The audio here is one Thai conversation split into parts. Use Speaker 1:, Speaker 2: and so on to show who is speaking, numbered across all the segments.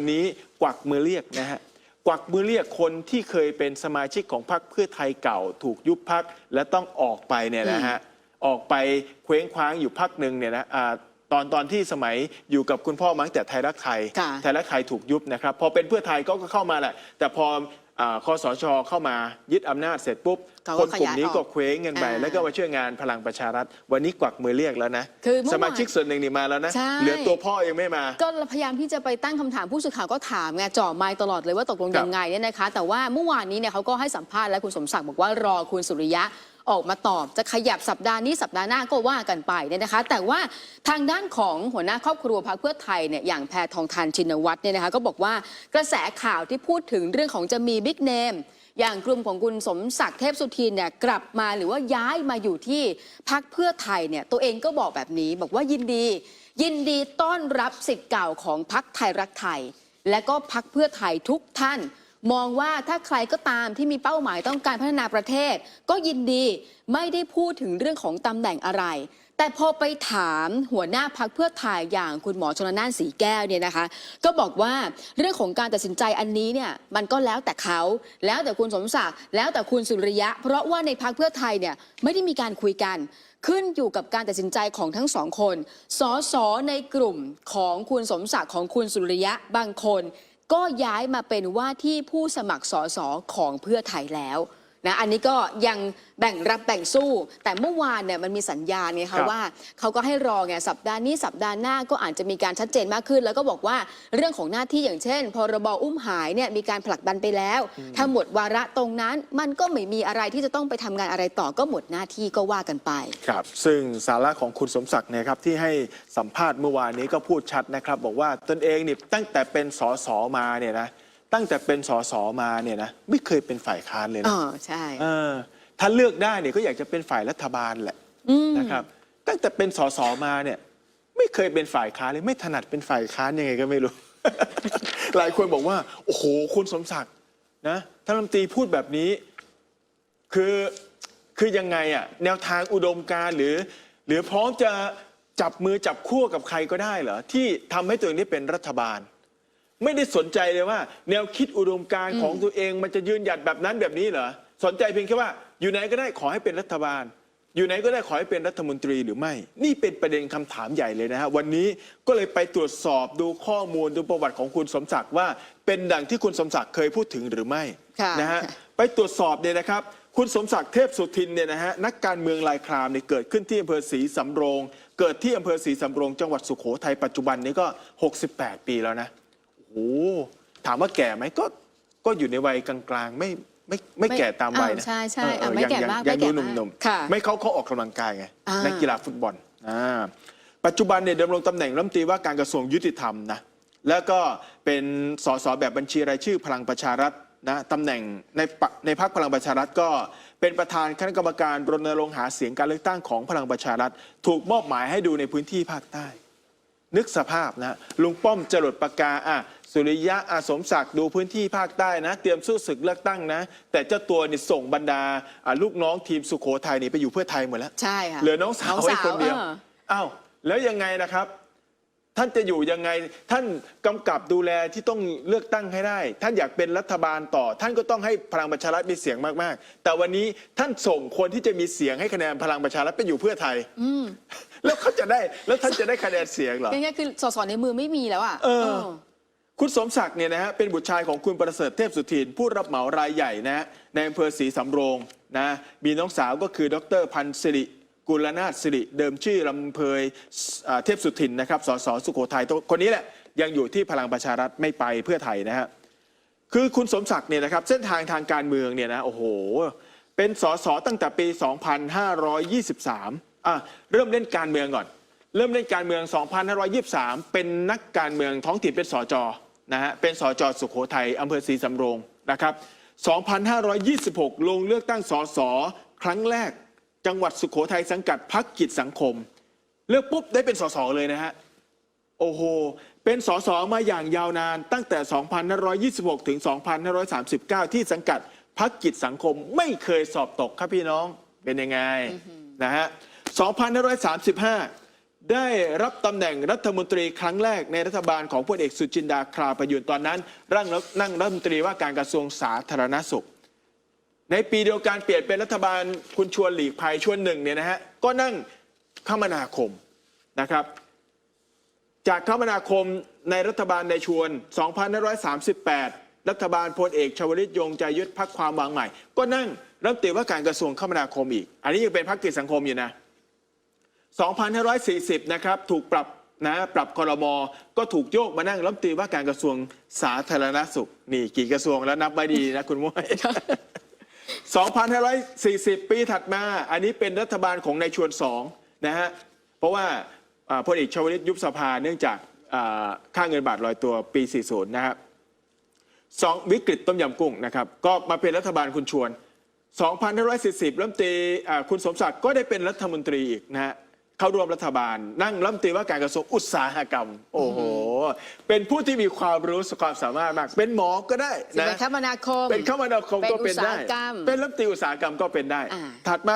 Speaker 1: วันนี้กวักมือเรียกนะฮะกวักมือเรียกคนที่เคยเป็นสมาชิกของพรรคเพื่อไทยเก่า ถูกยุบพักและต้องออกไปเนี่ยนะฮะออกไปเคว้งคว้างอยู่พักหนึ่งเนี่ยนะอ่าตอนตอนที่สมัยอยู่กับคุณพ่อมั้งแต่ไทยรักไทย
Speaker 2: ค่ะ
Speaker 1: ไทยรักไทยถูกยุบนะครับ พอเป็นเพื่อไทยก็ก็เข้ามาแหละ แต่พออา คอสชเข้ามายึดอำนาจเสร็จปุ๊บ
Speaker 2: เขา
Speaker 1: ค
Speaker 2: ก็
Speaker 1: นกลุ่มนี้
Speaker 2: ขยายออก
Speaker 1: ก็เคว้งเงินไป
Speaker 2: อ่า
Speaker 1: แล้วก็มาช่วยงานพลังประชารัฐ วันนี้กวักมือเรียกแล้วนะ
Speaker 2: คือเมื่อวาน
Speaker 1: สมาชิกส่วนหนึ่งนี่มาแล้วนะ
Speaker 2: ใช่
Speaker 1: เหลือตัวพ่อยังไม่มา
Speaker 2: ก็พยายามที่จะไปตั้งคำถามผู้สื่อข่าวก็ถามไงจ่อไมค์ตลอดเลยว่าตกลง
Speaker 1: ครับ
Speaker 2: ยังไงเนี่ยนะคะ แต่ว่าเมื่อวานนี้เนี่ยเขาก็ให้สัมภาษณ์และคุณสมศักดิ์บอกว่ารอคุณสุริยะ ออกมาตอบจะขยับสัปดาห์นี้สัปดาห์หน้าก็ว่ากันไปเนี่ยนะคะ แต่ว่าทางด้านของหัวหน้าครอบครัวพรรคเพื่อไทยเนี่ยอย่างแพทองทานชินวัตรเนี่ยนะคะก็บอกว่ากระแสข่าวที่พูดถึงเรื่องของจะมีบิ๊กเนมอย่างกลุ่มของคุณสมศักดิ์เทพสุทินเนี่ยกลับมาหรือว่าย้ายมาอยู่ที่พักเพื่อไทยเนี่ยตัวเองก็บอกแบบนี้ บอกว่ายินดี ยินดีต้อนรับสิทธิ์เก่าของพักไทยรักไทย และก็พักเพื่อไทยทุกท่าน มองว่าถ้าใครก็ตามที่มีเป้าหมายต้องการพัฒนาประเทศ ก็ยินดีไม่ได้พูดถึงเรื่องของตำแหน่งอะไร แต่พอไปถามหัวหน้าพักเพื่อไทยอย่างคุณหมอชนน่านสีแก้วเนี่ยนะคะ ก็บอกว่าเรื่องของการตัดสินใจอันนี้เนี่ยมันก็แล้วแต่เขาแล้วแต่คุณสมศักดิ์แล้วแต่คุณสุริยะ เพราะว่าในพักเพื่อไทยเนี่ยไม่ได้มีการคุยกันขึ้นอยู่กับการตัดสินใจของทั้งสองคน สสในกลุ่มของคุณสมศักดิ์ของคุณสุริยะบางคน ก็ย้ายมาเป็นว่าที่ผู้สมัครสสของเพื่อไทยแล้ว นะอันนี้ก็ยังแบ่งรับแบ่งสู้ แต่เมื่อวานเนี่ยมันมีสัญญาณไง
Speaker 1: ครั
Speaker 2: คะ
Speaker 1: บ
Speaker 2: ว่าเขาก็ให้รอไงสัปดาห์นี้สัปดาห์หน้าก็อาจจะมีการชัดเจนมากขึ้น แล้วก็บอกว่าเรื่องของหน้าที่อย่างเช่น พรบอุ้มหายเนี่ยมีการผลักดันไปแล้ว ถ้าหมดวาระตรงนั้นมันก็ไม่มีอะไรที่จะต้องไปทำงานอะไรต่อก็หมดหน้าที่ก็ว่ากันไป
Speaker 1: ครับ ซึ่งสาระของคุณสมศักดิ์เนี่ยครับที่ให้สัมภาษณ์เมื่อวานนี้ก็พูดชัดนะครับ บอกว่าตนเองนี่ตั้งแต่เป็นสสมาเนี่ยนะ ตั้งแต่เป็นสสมาเนี่ยนะไม่เคยเป็นฝ่ายค้านเลย
Speaker 2: อ๋
Speaker 1: นะ
Speaker 2: อใช่
Speaker 1: เออถ้าเลือกได้เนี่ยก็อยากจะเป็นฝ่ายรัฐบาลแหละ
Speaker 2: อืม
Speaker 1: นะครับ ตั้งแต่เป็นสสมาเนี่ย ไม่เคยเป็นฝ่ายค้านเลยไม่ถนัดเป็นฝ่ายค้านยังไงก็ไม่รู้ หลายคนบอกว่า โอ้โหคุณสมศักดิ์นะท่านรัฐมนตรีพูดแบบนี้ คือคือยังไงอะแนวทางอุดมการณ์หรือ หรือพร้อมจะจับมือจับคู่กับใครก็ได้เหรอที่ทำให้ตัวเองได้เป็นรัฐบาล ไม่ได้สนใจเลยว่า แนวคิดอุดมการณ์ของตัวเองมันจะยืนหยัดแบบนั้นแบบนี้เหรอสนใจเพียงแค่ว่า อยู่ไหนก็ได้ขอให้เป็นรัฐบาล อยู่ไหนก็ได้ขอให้เป็นรัฐมนตรีหรือไม่ นี่เป็นประเด็นคำถามใหญ่เลยนะฮะวันนี้ก็เลยไปตรวจสอบดูข้อมูลดูประวัติของคุณสมศักดิ์ว่า เป็นดังที่คุณสมศักดิ์เคยพูดถึงหรือไม่
Speaker 2: ค่ะ
Speaker 1: นะฮะไปตรวจสอบเนี่ยนะครับคุณสมศักดิ์เทพสุทินเนี่ยนะฮะนักการเมืองลายครามเนี่ยเกิดขึ้นที่อำเภอศรีสำโรง เกิดที่อำเภอศรีสำโรงจังหวัดสุโขทัยปัจจุบันนี้ก็ 68 ปีแล้วนะ โอ้โหถามว่าแก่ไหมก็ก็อยู่ในวัยกลางๆ ไม่ไม่ไม่แก่ตามวัยนะ
Speaker 2: อ่าใช่ใช่
Speaker 1: เออเออ
Speaker 2: อะไม่
Speaker 1: ยัง
Speaker 2: แก่
Speaker 1: ยัง
Speaker 2: มาก
Speaker 1: ยัง
Speaker 2: ไม่แก่
Speaker 1: ดูห
Speaker 2: มาก
Speaker 1: นุ่ม
Speaker 2: ค่ะ
Speaker 1: ๆไม่เขาเขาออกกำลังกายไง
Speaker 2: อ่านั
Speaker 1: นักกีฬาฟุตบอลอ่าปัจจุบันเนี่ยดำรงตำแหน่งรัฐมนตรีว่าการกระทรวงยุติธรรมนะแล้วก็เป็นสสแบบบัญชีรายชื่อพลังประชารัฐนะตำแหน่งในปะในพักพลังประชารัฐก็เป็นประธานคณะกรรมการรณรงค์หาเสียงการเลือกตั้งของพลังประชารัฐ ถูกมอบหมายให้ดูในพื้นที่ภาคใต้ นึกสภาพนะลุงป้อมจรดปากกาอะ สุริยะอาสมศักดิ์ดูพื้นที่ภาคใต้นะ เตรียมสู้ศึกเลือกตั้งนะ แต่เจ้าตัวนี่ส่งบรรดาอะลูกน้องทีมสุโขทัยนี่ไปอยู่เพื่อไทยหมดแล้ว
Speaker 2: ใช่ค่ะ
Speaker 1: เหลือน้องสาวไว้คนเดียว
Speaker 2: ออ
Speaker 1: อ้าวแล้วยังไงนะครับ ท่านจะอยู่ยังไง ท่านกำกับดูแลที่ต้องเลือกตั้งให้ได้ ท่านอยากเป็นรัฐบาลต่อ ท่านก็ต้องให้พลังประชารัฐมีเสียงมากๆ แต่วันนี้ท่านส่งคนที่จะมีเสียงให้คะแนนพลังประชารัฐไปอยู่เพื่อไทยแล้วเขาจะได้แล้วท่านจะได้คะแนนเสียงเหรอ
Speaker 2: ง่ายๆคือสสในมือไม่มีแล้วอะ
Speaker 1: เออ คุณสมศักดิ์เนี่ยนะฮะเป็นบุตรชายของคุณประเสริฐเทพสุทินผู้รับเหมารายใหญ่นะฮะในอำเภอศรีสำโรงนะมีน้องสาวก็คือดรพันธ์สิริกุลนาถสิริเดิมชื่อลำเพยเทพสุทินนะครับสสสุโขทัยตัวคนนี้แหละยังอยู่ที่พลังประชารัฐไม่ไปเพื่อไทยนะฮะคือคุณสมศักดิ์เนี่ยนะครับเส้นทางทางการเมืองเนี่ยนะโอ้โห เป็นสสตั้งแต่ปี 2523อะเริ่มเล่นการเมืองก่อนเริ่มเล่นการเมือง 2523 เป็นนักการเมืองท้องถิ่นเป็นสจ นะฮะเป็นสจสุโขทัยอำเภอศรีสำโรงนะครับ 2526 ลงเลือกตั้งสสครั้งแรก จังหวัดสุโขทัยสังกัดพักกิจสังคม เลือกปุ๊บได้เป็นสสเลยนะฮะโอ้โห เป็นสสมาอย่างยาวนานตั้งแต่ 2526 ถึง 2539 ที่สังกัดพักกิจสังคมไม่เคยสอบตกครับพี่น้องเป็นยังไงนะฮะ2535 ได้รับตำแหน่งรัฐมนตรีครั้งแรกในรัฐบาลของพลเอกสุจินดาคราประยุนตอนนั้นร่างนั่งรัฐมนตรีว่าการกระทรวงสาธารณสุข ในปีเดียวกันเปลี่ยนเป็นรัฐบาลคุณชวนหลีกภัยชวนหนึ่งเนี่ยนะฮะก็นั่งคมนาคมนะครับ จากคมนาคมในรัฐบาลในชวน 2538 รัฐบาลพลเอกชวลิตยงใจยุทธพักความหวังใหม่ ก็นั่งรัฐมนตรีว่าการกระทรวงคมนาคมอีก อันนี้ยังเป็นพรรคกิจสังคมอยู่นะ 2540 นะครับ ถูกปรับนะปรับคอรมอก็ถูกโยกมานั่งรัฐมนตรีว่าการกระทรวงสาธารณสุข นี่กี่กระทรวงแล้วนับไว้ดีนะคุณม้วย 2540 ปีถัดมา อันนี้เป็นรัฐบาลของนายชวนสองนะฮะ เพราะว่าอ่าพลเอกชวลิตยุบสภาเนื่องจากอ่าค่าเงินบาทลอยตัวปี 40 นะครับสองวิกฤตต้มยำกุ้งนะครับ ก็มาเป็นรัฐบาลคุณชวน 2540 รัฐมนตรีอ่าคุณสมศักดิ์ก็ได้เป็นรัฐมนตรีอีกนะฮะ เข้าร่วมรัฐบาล นั่งรัฐมนตรีว่าการกระทรวงอุตสาหกรรม โอ้โห เป็นผู้ที่มีความรู้ความสามารถมาก เป็นหมอก็ได้
Speaker 2: จะ
Speaker 1: นะ
Speaker 2: เป็นคมนาคม
Speaker 1: เป็นคมนาคมก็เป็นได้
Speaker 2: เป็นอุตสาหกรรม
Speaker 1: เป็นรัฐมนตรีอุตสาหกรรมก็เป็นได้
Speaker 2: อ่า
Speaker 1: ถัดมา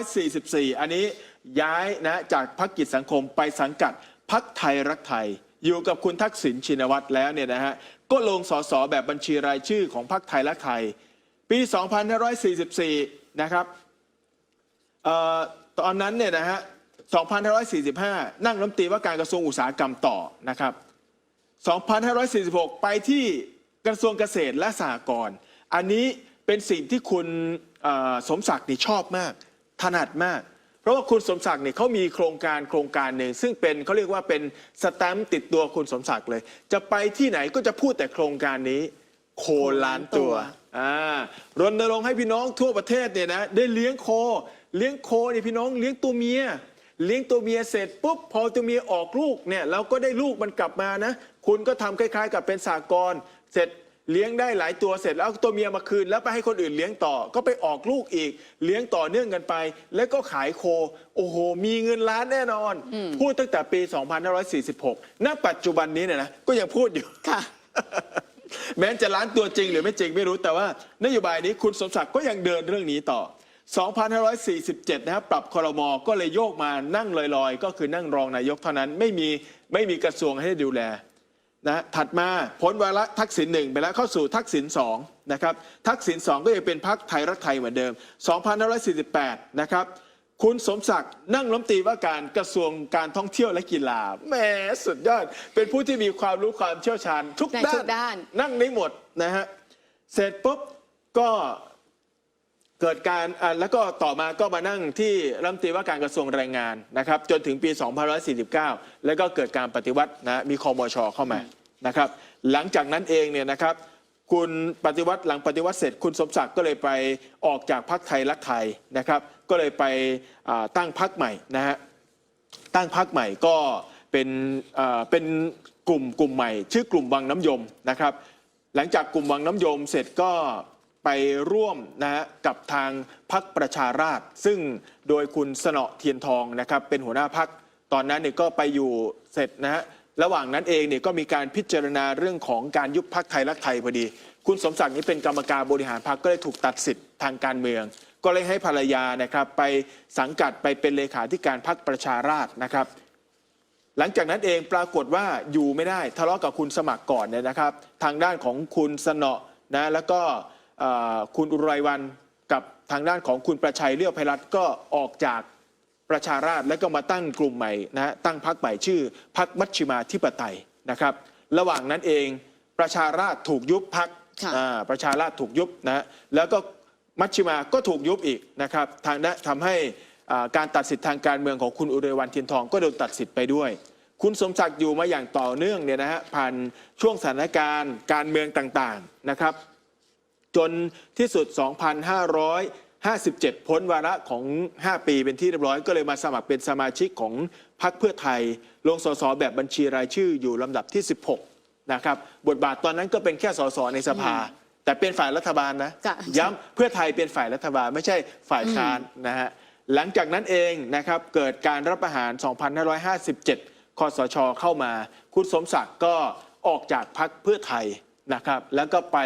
Speaker 1: 2544 อันนี้ย้ายนะจากพรรคกิจสังคมไปสังกัดพรรคไทยรักไทย อยู่กับคุณทักษิณชินวัตรแล้วเนี่ยนะฮะก็ลงสสแบบบัญชีรายชื่อของพรรคไทยรักไทย ปี 2544 นะครับเอ่อตอนนั้นเนี่ยนะฮะ 2545 นั่งรัฐมนตรีว่าการกระทรวงอุตสาหกรรมต่อนะครับ 2546 ไปที่กระทรวงเกษตรและสหกรณ์อันนี้เป็นสิ่งที่คุณเอ่อสมศักดิ์นี่ชอบมาก ถนัดมาก เพราะว่าคุณสมศักดิ์เนี่ยเขามีโครงการโครงการหนึ่งซึ่งเป็นเขาเรียกว่าเป็นสแตมป์ติดตัวคุณสมศักดิ์เลย จะไปที่ไหนก็จะพูดแต่โครงการนี้ โคล้านตัวอ่ารณรงค์ให้พี่น้องทั่วประเทศเนี่ยนะได้เลี้ยงโค เลี้ยงโคเนี่ยพี่น้องเลี้ยงตัวเมีย เลี้ยงตัวเมียเสร็จปุ๊บพอตัวเมียออกลูกเนี่ยเราก็ได้ลูกมันกลับมานะ คุณก็ทำคล้ายๆ กับเป็นสากรณ์เสร็จเลี้ยงได้หลายตัวเสร็จแล้วเอาตัวเมียมาคืน แล้วไปให้คนอื่นเลี้ยงต่อก็ไปออกลูกอีก เลี้ยงต่อเนื่องกันไป แล้วก็ขายโค โอ้โห มีเงินล้านแน่นอน พูดตั้งแต่ปี 2546 ณ ปัจจุบันนี้เนี่ยนะก็ยังพูดอยู่
Speaker 2: ค่ะ
Speaker 1: แม้จะล้านตัวจริงหรือไม่จริงไม่รู้แต่ว่านโยบายนี้คุณสมศักดิ์ก็ยังเดินเรื่องนี้ต่อ 2547 นะครับปรับคอรมอก็เลยโยกมานั่งลอยๆ ก็คือนั่งรองนายกเท่านั้นไม่มีไม่มีกระทรวงให้ดูแลนะถัดมาพ้นวาระทักษิณหนึ่งไปแล้วเข้าสู่ทักษิณสองนะครับทักษิณสองก็ยังเป็นพักไทยรักไทยเหมือนเดิม 2548 นะครับ คุณสมศักดิ์นั่งรัฐมนตรีว่าการกระทรวงการท่องเที่ยวและกีฬาแหมสุดยอด เป็นผู้ที่มีความรู้ความเชี่ยวชาญทุก
Speaker 2: ใน
Speaker 1: ด้า
Speaker 2: ทุ
Speaker 1: น
Speaker 2: กด้าน
Speaker 1: นั่งได้หมดนะฮะเสร็จปุ๊บก็ เกิดการแล้วก็ต่อมาก็มานั่งที่รัฐมนตรีว่าการกระทรวงแรงงานนะครับ จนถึงปี 2549 แล้วก็เกิดการปฏิวัตินะมีคอมชเข้ามานะครับ หลังจากนั้นเองเนี่ยนะครับ คุณปฏิวัติหลังปฏิวัติเสร็จคุณสมศักดิ์ก็เลยไปออกจากพรรคไทยรักไทยนะครับ ก็เลยไปตั้งพรรคใหม่นะฮะตั้งพรรคใหม่ก็เป็นเอ่อเป็นกลุ่มกลุ่มใหม่ ชื่อกลุ่มวังน้ำยมนะครับ หลังจากกลุ่มวังน้ำยมเสร็จก็ ไปร่วมนะฮะกับทางพักประชาราษฎร์ซึ่งโดยคุณสนอเทียนทองนะครับเป็นหัวหน้าพักตอนนั้นเนี่ยก็ไปอยู่เสร็จนะฮะระหว่างนั้นเองเนี่ยก็มีการพิจารณาเรื่องของการยุบพักไทยรักไทยพอดี คุณสมศักดิ์นี่เป็นกรรมการบริหารพักก็เลยถูกตัดสิทธิ์ทางการเมือง ก็เลยให้ภรรยานะครับไปสังกัดไปเป็นเลขาธิการพักประชาราษฎร์นะครับหลังจากนั้นเองปรากฏว่าอยู่ไม่ได้ทะเลาะกับคุณสมัครก่อนเนี่ยนะครับ ทางด้านของคุณสนอนะแล้วก็ คุณอุไรวันกับทางด้านของคุณประชัยเลี้ยวไพรัตน์ก็ออกจากประชาราษฎร์แล้วก็มาตั้งกลุ่มใหม่นะฮะตั้งพรรคใหม่ชื่อพรรคมัชชิมาธิปไตยนะครับ ระหว่างนั้นเองประชาราษฎร์ถูกยุบพรรค
Speaker 2: ค่ะ
Speaker 1: อ่าประชาราษฎร์ถูกยุบนะฮะแล้วก็มัชชิมาก็ถูกยุบอีกนะครับทางด้านทำให้อ่าการตัดสิทธิทางการเมืองของคุณอุไรวันเทียนทองก็โดนตัดสิทธิ์ไปด้วย คุณสมศักดิ์อยู่มาอย่างต่อเนื่องเนี่ยนะฮะผ่านช่วงสถานการณ์การเมืองต่างๆนะครับ จนที่สุด 2,557 พ้นวาระของ 5 ปีเป็นที่เรียบร้อยก็เลยมาสมัครเป็นสมาชิกของพรรคเพื่อไทย ลงสสแบบบัญชีรายชื่ออยู่ลำดับที่ 16 นะครับ บทบาทตอนนั้นก็เป็นแค่สสในสภา แต่เป็นฝ่ายรัฐบาลนะ
Speaker 2: ค่ะ
Speaker 1: ย้ำเพื่อไทยเป็นฝ่ายรัฐบาลไม่ใช่ฝ่ายค้านนะฮะหลังจากนั้นเองนะครับเกิดการรับประหาร 2557คสชเข้ามา คุณสมศักดิ์ก็ออกจากพรรคเพื่อไทย นะครับ แล้วก็ไป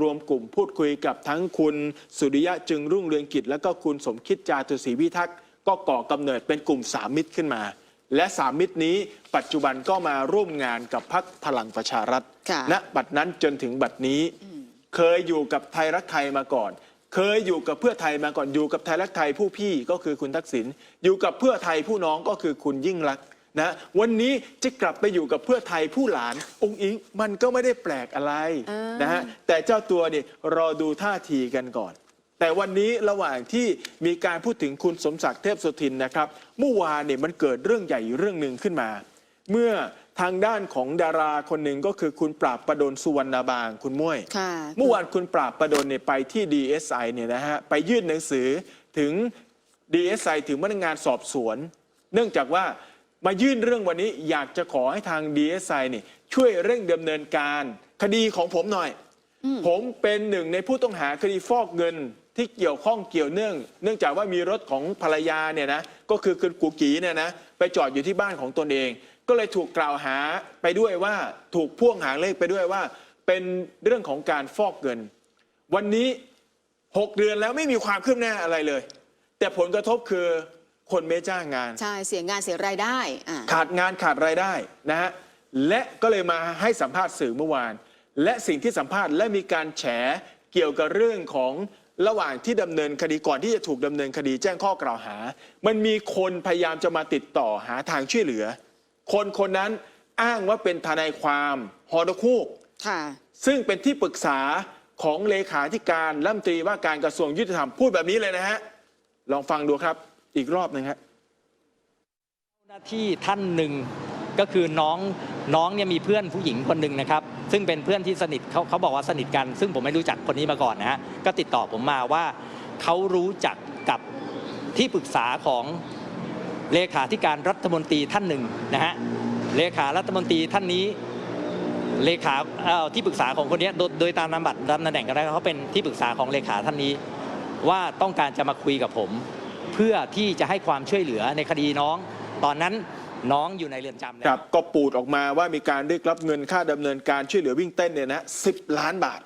Speaker 1: รวมกลุ่มพูดคุยกับทั้งคุณสุริยะจึงรุ่งเรืองกิจ แล้วก็คุณสมคิดจาตุศรีพิทักษ์ก็ก่อกำเนิดเป็นกลุ่มสามมิตรขึ้นมา และสามมิตรนี้ปัจจุบันก็มาร่วมงานกับพรรคพลังประชารัฐ
Speaker 2: ค่ะ
Speaker 1: ณบัดนั้นจนถึงบัดนี้ เคยอยู่กับไทยรักไทยมาก่อน เคยอยู่กับเพื่อไทยมาก่อนอยู่กับไทยรักไทยผู้พี่ก็คือคุณทักษิณอยู่กับเพื่อไทยผู้น้องก็คือคุณยิ่งรักษณ์ นะวันนี้จะกลับไปอยู่กับเพื่อไทยผู้หลาน องค์อิงมันก็ไม่ได้แปลกอะไร
Speaker 2: อ่าน
Speaker 1: นะฮะแต่เจ้าตัวเนี่ยรอดูท่าทีกันก่อน แต่วันนี้ระหว่างที่มีการพูดถึงคุณสมศักดิ์เทพสุทินนะครับเมื่อวานเนี่ยมันเกิดเรื่องใหญ่เรื่องหนึ่งขึ้นมา เมื่อทางด้านของดาราคนหนึ่งก็คือคุณปราบประดนสุวรรณบางคุณม้วย
Speaker 2: ค่ะ
Speaker 1: เมื่อวานคุณปราบประดนเนี่ยไปที่ DSI เนี่ยนะฮะไปยื่นหนังสือถึง DSI ถึงพนักงานสอบสวน เนื่องจากว่า มายื่นเรื่องวันนี้อยากจะขอให้ทาง DSI เนี่ยช่วยเร่งดำเนินการ คดีของผมหน่อย ผมเป็นหนึ่งในผู้ต้องหาคดีฟอกเงินที่เกี่ยวข้องเกี่ยวเนื่อง เนื่องจากว่ามีรถของภรรยาเนี่ยนะก็คือคุณกูกีเนี่ยนะไปจอดอยู่ที่บ้านของตนเอง ก็เลยถูกกล่าวหาไปด้วยว่าถูกพ่วงหางเลขไปด้วยว่า เป็นเรื่องของการฟอกเงิน วันนี้ 6 เดือนแล้วไม่มีความคืบหน้าอะไรเลย แต่ผลกระทบคือ คนไม่จ้างงาน
Speaker 2: ใช่เสียงานเสียรายได้อ่า
Speaker 1: ขาดงานขาดรายได้นะฮะและก็เลยมาให้สัมภาษณ์สื่อเมื่อวาน และสิ่งที่สัมภาษณ์และมีการแฉเกี่ยวกับเรื่องของระหว่างที่ดำเนินคดีก่อนที่จะถูกดำเนินคดีแจ้งข้อกล่าวหา มันมีคนพยายามจะมาติดต่อหาทางช่วยเหลือ คนคนนั้นอ้างว่าเป็นทนายความฮอดคูก
Speaker 2: ค่ะ
Speaker 1: ซึ่งเป็นที่ปรึกษาของเลขาธิการรัฐมนตรีว่าการกระทรวงยุติธรรมพูดแบบนี้เลยนะฮะลองฟังดูครับ อีกรอบหนึงฮะ
Speaker 3: หน้าที่ท่านหนึ่งก็คือน้องน้องเนี่ยมีเพื่อนผู้หญิงคนหนึ่งนะครับ ซึ่งเป็นเพื่อนที่สนิทเขาเขาบอกว่าสนิทกัน ซึ่งผมไม่รู้จักคนนี้มาก่อนนะฮะก็ติดต่อผมมาว่าเขารู้จักกับที่ปรึกษาของเลขาธิการรัฐมนตรีท่านหนึ่งนะฮะเลขารัฐมนตรีท่านนี้เลขาเอ่อที่ปรึกษาของคนนี้โดยโดยตามนามบัตรตามตำแหน่งกันแล้วเขาเป็นที่ปรึกษาของเลขาท่านนี้ ว่าต้องการจะมาคุยกับผม พื่อที่จะให้ความช่วยเหลือในคดีน้อง ตอนนั้นน้องอยู่ในเรือนจำแล้
Speaker 1: รั
Speaker 3: ว
Speaker 1: บก็ปูดออกมาว่ามีการเรียกรับเงินค่าดำเนินการช่วยเหลือวิ่งเต้นเนี่ยนะสิล้านบาท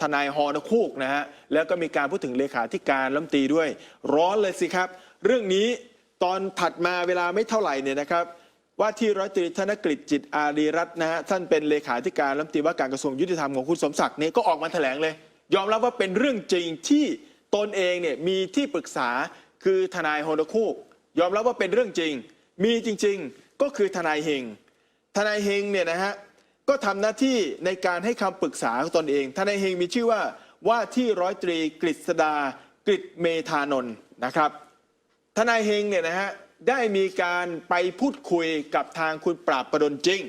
Speaker 1: ทนายฮอนคูกนะฮะ แล้วก็มีการพูดถึงเลขาธิการรัฐมตีด้วย ร้อนเลยสิครับ เรื่องนี้ตอนถัดมาเวลาไม่เท่าไหร่เนี่ยนะครับ ว่าที่ร้อยตรีธนกฤษจิตอารีรัตน์นะฮะท่านเป็นเลขาธิการรัฐมตีว่าการกระทรวงยุติธรรมของคุณสมศักดิ์เนี่ยก็ออกมาแถลงเลย ยอมรับว่าเป็นเรื่องจริงที่ตนเองเนี่ยมีที่ปรึกษา คือทนายโฮนคูกยอมรับว่าเป็นเรื่องจริง มีจริงๆ ก็คือทนายเฮงทนายเฮงเนี่ยนะฮะก็ทำหน้าที่ในการให้คำปรึกษาของตนเอง ทนายเฮงมีชื่อว่าว่าที่ร้อยตรีกฤษดากฤษเมธานนท์นะครับ ทนายเฮงเนี่ยนะฮะได้มีการไปพูดคุยกับทางคุณปราบประดนจริง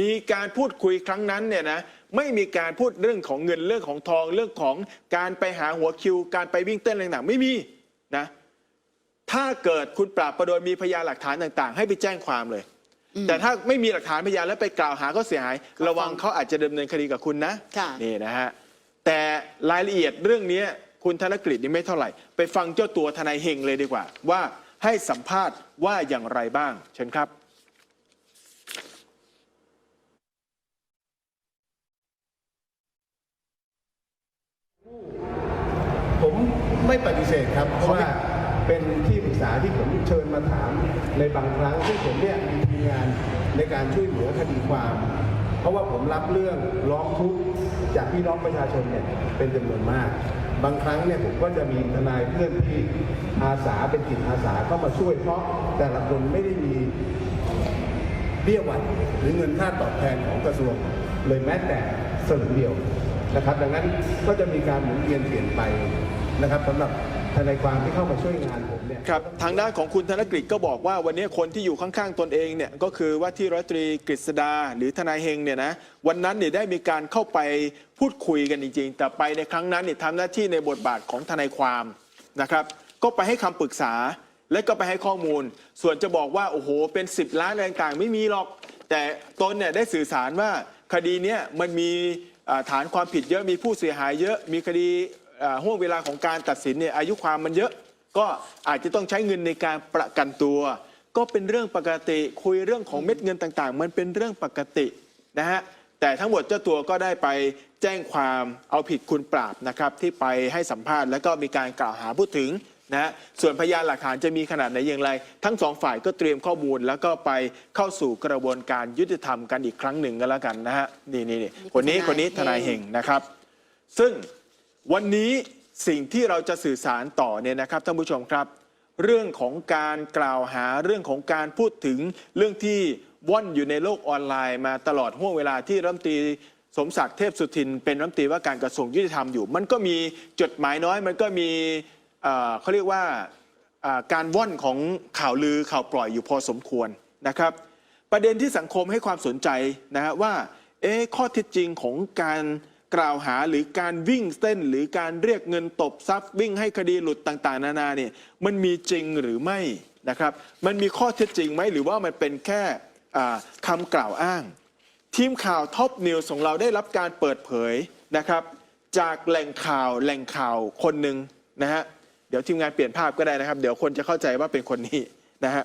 Speaker 1: มีการพูดคุยครั้งนั้นเนี่ยนะไม่มีการพูดเรื่องของเงินเรื่องของทองเรื่องของการไปหาหัวคิว การไปวิ่งเต้นอะไรต่างๆไม่มี นะถ้าเกิดคุณปราบประดนมีพยานหลักฐานต่างๆ ให้ไปแจ้งความเลย แต่ถ้าไม่มีหลักฐานพยานแล้วไปกล่าวหาเขาเสียหาย ระวังเขาอาจจะดำเนินคดีกับคุณนะ
Speaker 2: ค่ะ
Speaker 1: นี่นะฮะแต่รายละเอียดเรื่องนี้คุณธนกฤษนี่ไม่เท่าไหร่ ไปฟังเจ้าตัวทนายเฮงเลยดีกว่า ว่าให้สัมภาษณ์ว่าอย่างไรบ้าง เชิญครับ
Speaker 4: ผม ไม่ปฏิเสธครับ เพราะว่าเป็นที่ปรึกษาที่ผมเชิญมาถามในบางครั้งที่ผมเนี่ยมีทีมงานในการช่วยเหลือคดีความ เพราะว่าผมรับเรื่องร้องทุกข์จากพี่น้องประชาชนเนี่ยเป็นจำนวนมาก บางครั้งเนี่ยผมก็จะมีทนายเพื่อนที่อาสาเป็นจิตอาสาเข้ามาช่วย เพราะแต่ละคนไม่ได้มีเบี้ยหวัดหรือเงินค่าตอบแทนของกระทรวง เลยแม้แต่สลึงเดียวนะครับ ดังนั้นก็จะมีการหมุนเวียนเปลี่ยนไป นะครับสำหรับทนายความที่เข้ามาช่วยงานผมเนี่ย
Speaker 1: ครับทางด้านของคุณธนกฤษก็บอกว่าวันนี้คนที่อยู่ข้างๆตนเองเนี่ยก็คือว่าที่ร้อยตรีกฤษดาหรือทนายเฮงเนี่ยนะวันนั้นเนี่ยได้มีการเข้าไปพูดคุยกันจริง ๆ แต่ไปในครั้งนั้นเนี่ยทำหน้าที่ในบทบาทของทนายความนะครับก็ไปให้คำปรึกษาและก็ไปให้ข้อมูล ส่วนจะบอกว่าโอ้โหเป็น 10 ล้านอะไรต่างๆ ไม่มีหรอก แต่ตนเนี่ยได้สื่อสารว่าคดีเนี้ยมันมีฐานความผิดเยอะมีผู้เสียหายเยอะมีคดี ห่วงเวลาของการตัดสินเนี่ยอายุความมันเยอะ ก็อาจจะต้องใช้เงินในการประกันตัว ก็เป็นเรื่องปกติคุยเรื่องของเม็ดเงินต่างๆ มันเป็นเรื่องปกตินะฮะแต่ทั้งหมดเจ้าตัวก็ได้ไปแจ้งความเอาผิดคุณปราบนะครับที่ไปให้สัมภาษณ์แล้วก็มีการกล่าวหาพูดถึงนะฮะส่วนพยานหลักฐานจะมีขนาดไหนอย่างไร ทั้งสองฝ่ายก็เตรียมข้อมูล แล้วก็ไปเข้าสู่กระบวนการยุติธรรมกันอีกครั้งหนึ่งก็แล้วกันนะฮะนี่นี่นี่คนนี้คนนี้ทนายเฮงนะครับ ซึ่ง วันนี้สิ่งที่เราจะสื่อสารต่อเนี่ยนะครับท่านผู้ชมครับ เรื่องของการกล่าวหาเรื่องของการพูดถึงเรื่องที่ว่อนอยู่ในโลกออนไลน์มาตลอดห่วงเวลาที่รัฐมนตรีสมศักดิ์เทพสุทิน เป็นรัฐมนตรีว่าการกระทรวงยุติธรรมอยู่ มันก็มีจดหมายน้อย มันก็มีเขาเรียกว่าอ่าการว่อนของข่าวลือข่าวปล่อยอยู่พอสมควรนะครับ ประเด็นที่สังคมให้ความสนใจนะฮะว่าเอ๊ะข้อเท็จจริงของการ กล่าวหาหรือการวิ่งเต้น หรือการเรียกเงินตบทรัพย์ วิ่งให้คดีหลุดต่างๆ นานาเนี่ยมันมีจริงหรือไม่นะครับ มันมีข้อเท็จจริงไหมหรือว่ามันเป็นแค่อ่าคำกล่าวอ้าง ทีมข่าวท็อปนิวส์ของเราได้รับการเปิดเผยนะครับ จากแหล่งข่าวแหล่งข่าวคนหนึ่งนะฮะเดี๋ยวทีมงานเปลี่ยนภาพก็ได้นะครับ เดี๋ยวคนจะเข้าใจว่าเป็นคนนี้นะฮะ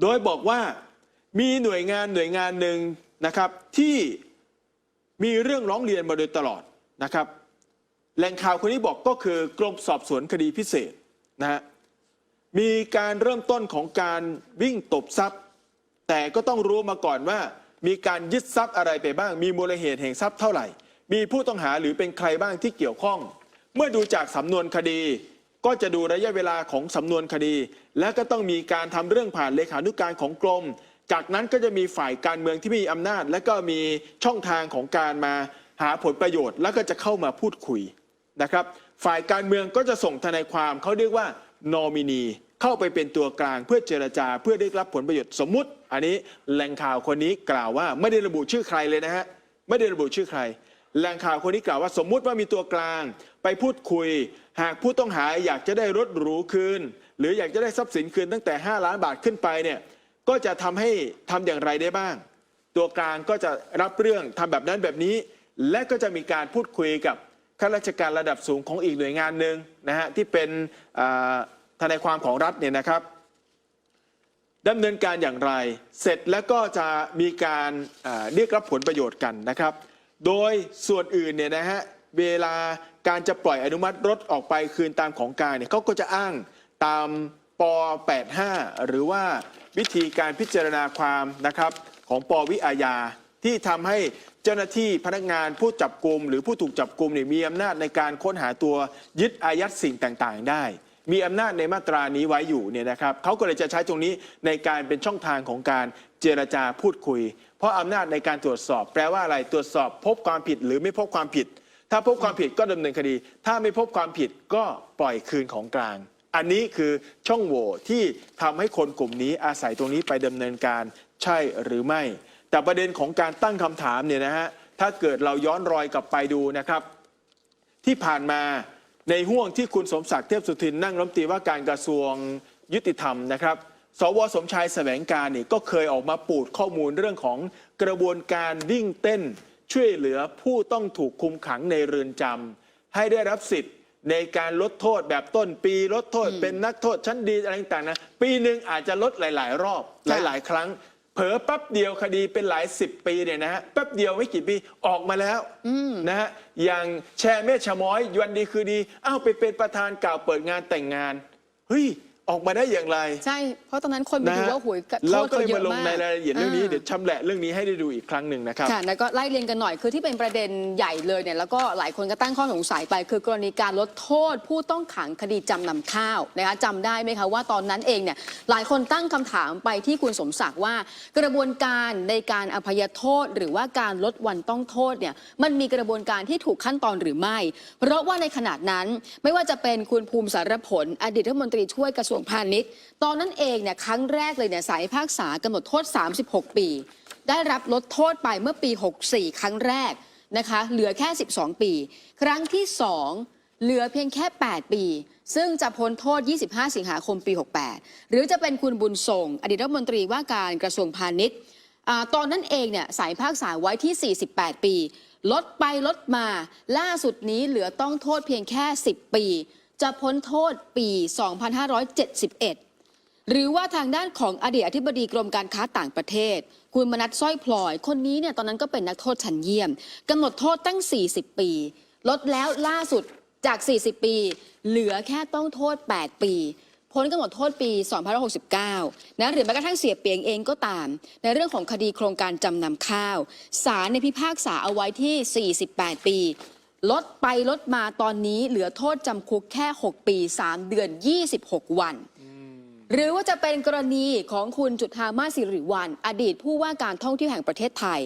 Speaker 1: โดยบอกว่ามีหน่วยงานหน่วยงานหนึ่งนะครับที่ มีเรื่องร้องเรียนมาโดยตลอดนะครับแหล่งข่าวคนนี้บอกก็คือกรมสอบสวนคดีพิเศษนะฮะมีการเริ่มต้นของการวิ่งตบทรัพย์ แต่ก็ต้องรู้มาก่อนว่า มีการยึดทรัพย์อะไรไปบ้าง มีมูลเหตุแห่งทรัพย์เท่าไหร่ มีผู้ต้องหาหรือเป็นใครบ้างที่เกี่ยวข้อง เมื่อดูจากสำนวนคดี ก็จะดูระยะเวลาของสำนวนคดี และก็ต้องมีการทำเรื่องผ่านเลขานุการของกรม จากนั้นก็จะมีฝ่ายการเมืองที่มีอำนาจ และก็มีช่องทางของการมาหาผลประโยชน์ แล้วก็จะเข้ามาพูดคุยนะครับ ฝ่ายการเมืองก็จะส่งทนายความเขาเรียกว่านอมินีเข้าไปเป็นตัวกลางเพื่อเจรจาเพื่อได้รับผลประโยชน์สมมุติ อันนี้แหล่งข่าวคนนี้กล่าวว่าไม่ได้ระบุชื่อใครเลยนะฮะไม่ได้ระบุชื่อใครแหล่งข่าวคนนี้กล่าวว่าสมมุติว่ามีตัวกลาง ไปพูดคุย หากผู้ต้องหาอยากจะได้รถหรูคืน หรืออยากจะได้ทรัพย์สินคืนตั้งแต่ 5 ล้านบาทขึ้นไปเนี่ย ก็จะทำให้ทำอย่างไรได้บ้าง ตัวกลางก็จะรับเรื่องทำแบบนั้นแบบนี้ และก็จะมีการพูดคุยกับข้าราชการระดับสูงของอีกหน่วยงานหนึ่งนะฮะที่เป็นทนายความของรัฐเนี่ยนะครับดำเนินการอย่างไร เสร็จแล้วก็จะมีการเรียกรับผลประโยชน์กันนะครับ โดยส่วนอื่นเนี่ยนะฮะเวลาการจะปล่อยอนุมัติรถออกไปคืนตามของกลางเนี่ยเขาก็จะอ้างตามป 85 หรือว่า วิธีการพิจารณาความนะครับของปวิอาญาที่ทำให้เจ้าหน้าที่พนักงานผู้จับกลุ่มหรือผู้ถูกจับกลุ่มเนี่ยมีอำนาจในการค้นหาตัวยึดอายัดสิ่งต่างๆ ได้ มีอำนาจในมาตรานี้ไว้อยู่เนี่ยนะครับเขาก็เลยจะใช้ตรงนี้ในการเป็นช่องทางของการเจรจาพูดคุย เพราะอำนาจในการตรวจสอบ แปลว่าอะไรตรวจสอบพบความผิดหรือไม่พบความผิด ถ้าพบความผิดก็ดำเนินคดี ถ้าไม่พบความผิดก็ปล่อยคืนของกลาง อันนี้คือช่องโหว่ที่ทำให้คนกลุ่มนี้อาศัยตรงนี้ไปดำเนินการใช่หรือไม่ แต่ประเด็นของการตั้งคำถามเนี่ยนะฮะถ้าเกิดเราย้อนรอยกลับไปดูนะครับ ที่ผ่านมาในห่วงที่คุณสมศักดิ์เทพสุทินนั่งรัฐมนตรีว่าการกระทรวงยุติธรรมนะครับสวสมชายแสวงการนี่ก็เคยออกมาปูดข้อมูลเรื่องของกระบวนการวิ่งเต้น ช่วยเหลือผู้ต้องถูกคุมขังในเรือนจำให้ได้รับสิทธิ์ ในการลดโทษแบบต้นปีลดโทษเป็นนักโทษชั้นดีอะไรต่างๆนะปีหนึ่งอาจจะลดหลาย ๆ รอบห
Speaker 2: ค่ะ
Speaker 1: ลายๆ ครั้ง เผลอแป๊บเดียวคดีเป็นหลายสิบปีเนี่ยนะฮะแป๊บเดียวไม่กี่ปีออกมาแล้วนะฮะอย่างแชร์เมฆชะม้อยวันดีคือดีอ้าวไปเป็นประธานกล่าวเปิดงานแต่งงานเฮ้ย ออกมาได้อย่างไร
Speaker 2: ใช่ เพราะตอนนั้นคนไป
Speaker 1: นะ
Speaker 2: ดู
Speaker 1: ฮะ
Speaker 2: ว่าหวยโท
Speaker 1: เรา
Speaker 2: ษ
Speaker 1: ก็
Speaker 2: เขา
Speaker 1: เลย
Speaker 2: เย
Speaker 1: มา
Speaker 2: อะ
Speaker 1: ลง
Speaker 2: มาก
Speaker 1: ในรายละเอียดเรื่องนี้าเดี๋ยวชำแหละเรื่องนี้ให้ได้ดูอีกครั้งหนึ่งนะครับ
Speaker 2: ค่ะแล้วก็ไล่เรียงกันหน่อยคือที่เป็นประเด็นใหญ่เลยเนี่ยแล้วก็หลายคนก็ตั้งข้อสงสัยไป คือกรณีการลดโทษผู้ต้องขังคดีจำนำข้าวนะคะจำได้ไหมคะว่าตอนนั้นเองเนี่ยหลายคนตั้งคำถามไปที่คุณสมศักดิ์ว่ากระบวนการในการอภัยโทษ หรือว่าการลดวันต้องโทษเนี่ยมันมีกระบวนการที่ถูกขั้นตอนหรือไม่ เพราะว่าในขณะนั้นไม่ว่าจะเป็นคุณภูมิสารผล อดีตรัฐมนตรีช่วยกระทรวงวงพาณิชย์ ตอนนั้นเองเนี่ยครั้งแรกเลยเนี่ยสายพิพากษากำหนดโทษ 36 ปี ได้รับลดโทษไปเมื่อปี 64 ครั้งแรกนะคะเหลือแค่ 12 ปี ครั้งที่ 2 เหลือเพียงแค่ 8 ปี ซึ่งจะพ้นโทษ 25 สิงหาคมปี 68 หรือจะเป็นคุณบุญส่ง อดีตรัฐมนตรีว่าการกระทรวงพาณิชย์ตอนนั้นเองเนี่ยสายพิพากษาไว้ที่ 48 ปี ลดไปลดมา ล่าสุดนี้เหลือต้องโทษเพียงแค่ 10 ปี จะพ้นโทษปี 2571 หรือว่าทางด้านของอดีตอธิบดีกรมการค้าต่างประเทศ คุณมนัทสร้อยพลอย คนนี้เนี่ยตอนนั้นก็เป็นนักโทษชั้นเยี่ยมกำหนดโทษตั้ง 40 ปี ลดแล้วล่าสุดจาก 40 ปี เหลือแค่ต้องโทษ 8 ปีพ้นกำหนดโทษปี 2569 นะหรือแม้กระทั่งเสียเปียงเองก็ตาม ในเรื่องของคดีโครงการจำนำข้าวศาลในพิพากษาเอาไว้ที่ 48 ปี ลดไปลดมาตอนนี้เหลือโทษจำคุกแค่ 6 ปี 3 เดือน 26 วัน หรือว่าจะเป็นกรณีของคุณจุธามาสสิริวัลอดีตผู้ว่าการท่องเที่ยวแห่งประเทศไทย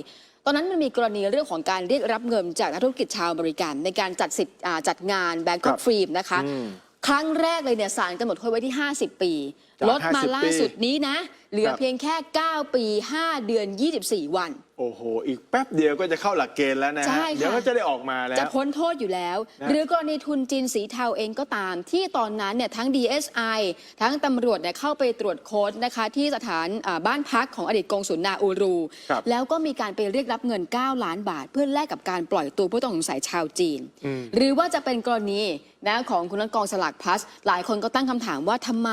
Speaker 2: ตอนนั้นมันมีกรณีเรื่องของการเรียกรับเงินจากนักธุรกิจชาวอเมริกัน ในการจัดสิทธิ์อ่าจัดงาน
Speaker 1: ครั
Speaker 2: Bangkok
Speaker 1: บ
Speaker 2: Film นะคะ
Speaker 1: อืม
Speaker 2: ครั้งแรกเลยเนี่ยศาลกำหนดโทษไว้ที่ 50 ปี
Speaker 1: จาก
Speaker 2: ลดมา
Speaker 1: 50
Speaker 2: ล่าสุดนี้นะ เหลือ
Speaker 1: ครับ
Speaker 2: เพียงแค่ 9 ปี 5 เดือน 24 วัน
Speaker 1: โอ้โห อีกแป๊บเดียวก็จะเข้าหลักเกณฑ์แล้วนะ
Speaker 2: ใช่
Speaker 1: ฮะ
Speaker 2: ค่ะ
Speaker 1: เดี๋ยวก็จะได้ออกมาแล้ว
Speaker 2: จะพ้นโทษอยู่แล้ว
Speaker 1: นะ
Speaker 2: หรือกรณีทุนจีนสีเทาเองก็ตาม ที่ตอนนั้นเนี่ยทั้ง DSI ทั้งตำรวจเนี่ยเข้าไปตรวจค้นนะคะ ที่สถานอ่าบ้านพักของอดีตกงสุลนาอูรู
Speaker 1: ครับ
Speaker 2: แล้วก็มีการไปเรียกรับเงิน 9 ล้านบาท เพื่อแลกกับการปล่อยตัวผู้ต้องสงสัยชาวจีน
Speaker 1: อืม
Speaker 2: หรือว่าจะเป็นกรณีนะของคุณนักกองสลากพลัส หลายคนก็ตั้งคำถามว่าทำไม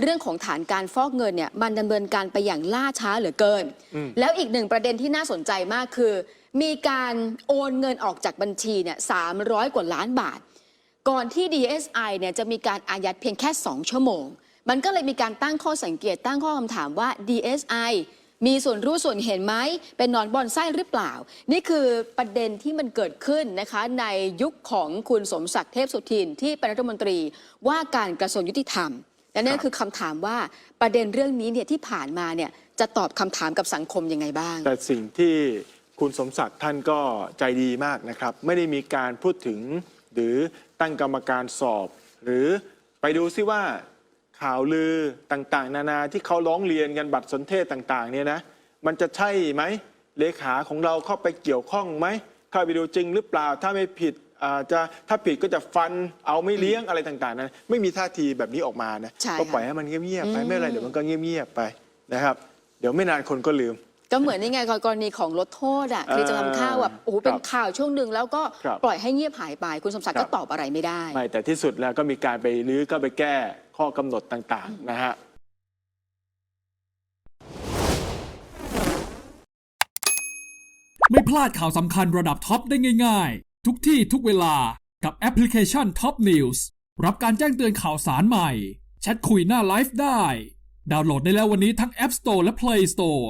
Speaker 2: เรื่องของฐานการฟอกเงินเนี่ยมันดำเนินการไปอย่างล่าช้าเหลือเกิน แล้วอีกหนึ่งประเด็นที่น่าสนใจมากคือ มีการโอนเงินออกจากบัญชีเนี่ย300กว่าล้านบาท ก่อนที่ DSI เนี่ยจะมีการอายัดเพียงแค่ 2 ชั่วโมง มันก็เลยมีการตั้งข้อสังเกตตั้งข้อคำถามว่า DSI มีส่วนรู้ส่วนเห็นไหม เป็นนอนบอนไส้หรือเปล่า นี่คือประเด็นที่มันเกิดขึ้นนะคะ ในยุคของคุณสมศักดิ์เทพสุทินที่เป็นรัฐมนตรีว่าการกระทรวงยุติธรรม และนั่
Speaker 1: ครั
Speaker 2: น
Speaker 1: บ
Speaker 2: คือคำถามว่าประเด็นเรื่องนี้เนี่ยที่ผ่านมาเนี่ยจะตอบคำถามกับสังคมยังไงบ้าง
Speaker 1: แต่สิ่งที่คุณสมศักดิ์ท่านก็ใจดีมากนะครับ ไม่ได้มีการพูดถึงหรือตั้งกรรมการสอบ หรือไปดูซิว่าข่าวลือต่างๆ นานาที่เขาร้องเรียนกันบัตรสนเทศต่างๆเนี่ยนะมันจะใช่ไหมเลขาของเราเข้าไปเกี่ยวข้องไหมเข้าไปดูจริงหรือเปล่าถ้าไม่ผิดอา จจะถ้าผิดก็จะฟันเอาไม่เลี้ยงอะไรต่างๆนั้นไม่มีท่าทีแบบนี้ออกมานะ
Speaker 2: ใช่
Speaker 1: ก็
Speaker 2: ค่ะ
Speaker 1: ปล่อยให้มันเงียบๆไป
Speaker 2: อืม
Speaker 1: ไม่เป็นไรเดี๋ยวมันก็เงียบๆไปนะครับ เดี๋ยวไม่นานคนก็ลืม
Speaker 2: ก็เหมือนนี่ไงกรณีของลดโทษอะ
Speaker 1: เออ
Speaker 2: คือจะทำข้าวแบบโอ้โหเป็น
Speaker 1: ครับ
Speaker 2: ข่าวช่วงหนึ่งแล้วก็
Speaker 1: ครับ
Speaker 2: ปล่อยให้เงียบหายไปคุณสมศักดิ์
Speaker 1: ครั
Speaker 2: ก็
Speaker 1: บ
Speaker 2: ตอบอะไรไม่ได้
Speaker 1: ไม่แต่ที่สุดแล้วก็มีการไปรื้อก็ไปแก้ข้อกำหนดต่างๆนะฮะ
Speaker 5: ไม่พลาดข่าวสำคัญระดับท็อปได้ง่าย ๆ ทุกที่ทุกเวลากับแอปพลิเคชัน Top News รับการแจ้งเตือนข่าวสารใหม่ แชทคุยหน้าไลฟ์ได้ ดาวน์โหลดได้แล้ววันนี้ทั้ง App Store และ Play Store